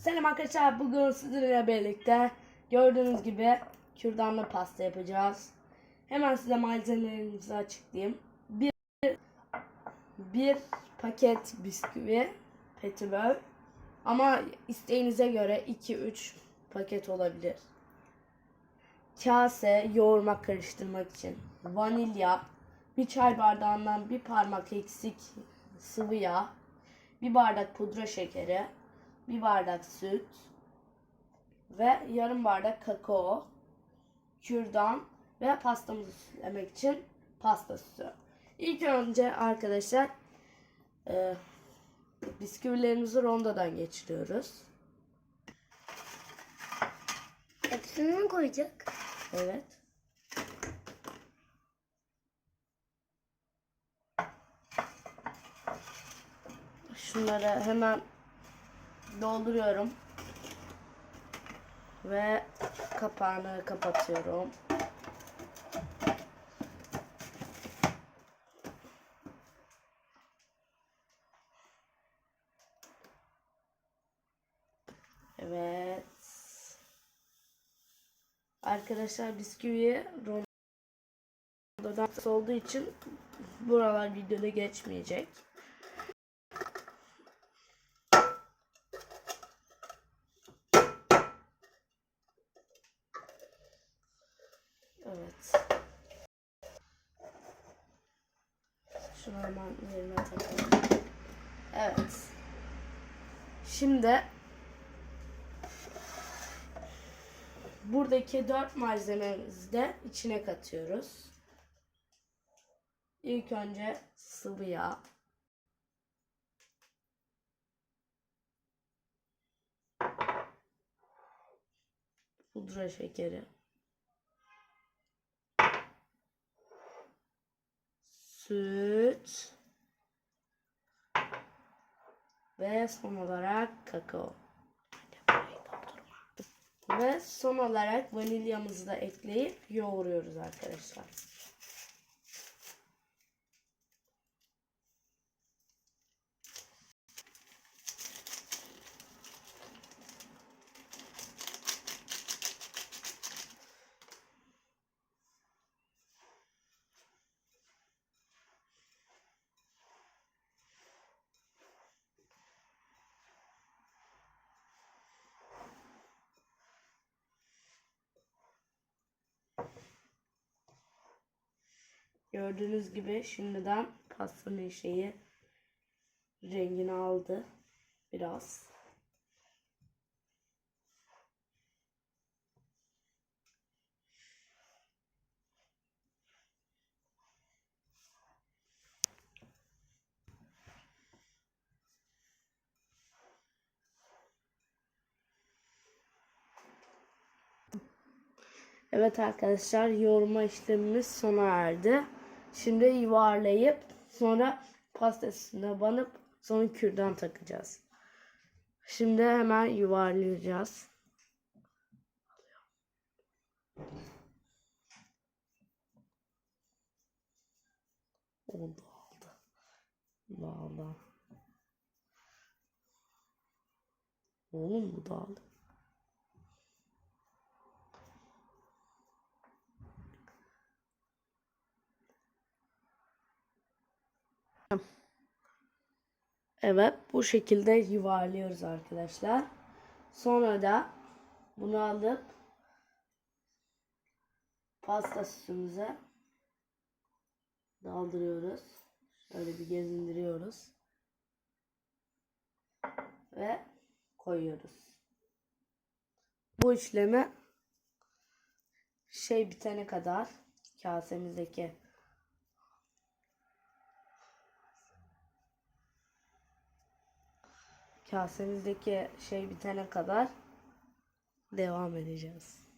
Selam arkadaşlar bugün sizinle birlikte gördüğünüz gibi kürdanlı pasta yapacağız. Hemen size malzemelerimizi açıklayayım. Bir, bir paket bisküvi petibör ama isteğinize göre 2-3 paket olabilir. Kase yoğurma karıştırmak için. Vanilya, bir çay bardağından bir parmak eksik sıvı yağ, bir bardak pudra şekeri, bir bardak süt ve yarım bardak kakao, kürdan ve pastamızı süslemek için pasta süsü. İlk önce arkadaşlar e, bisküvilerimizi rondodan geçiriyoruz. Hepsini mi koyacak? Evet. Şunları hemen dolduruyorum. Ve kapağını kapatıyorum. Evet. Arkadaşlar bisküvi rondodan olduğu için buralar videoda geçmeyecek. Evet. Şunu hemen yerine takalım. Evet. Şimdi buradaki dört malzememizi de içine katıyoruz. İlk önce sıvı yağ. Pudra şekeri. Süt. Ve son olarak kakao. Ve son olarak vanilyamızı da ekleyip yoğuruyoruz arkadaşlar. Gördüğünüz gibi şimdiden pastanın şeyi rengini aldı biraz. Evet arkadaşlar yoğurma işlemimiz sona erdi. Şimdi yuvarlayıp sonra pasta üstüne banıp sonra kürdan takacağız. Şimdi hemen yuvarlayacağız. Oldu oldu. Dağıldı. Oğlum bu dağıldı. Evet bu şekilde yuvarlıyoruz arkadaşlar. Sonra da bunu alıp pasta süsümüze daldırıyoruz. Şöyle bir gezindiriyoruz. Ve koyuyoruz. Bu işlemi şey bitene kadar kasemizdeki kasemizdeki şey bitene kadar devam edeceğiz.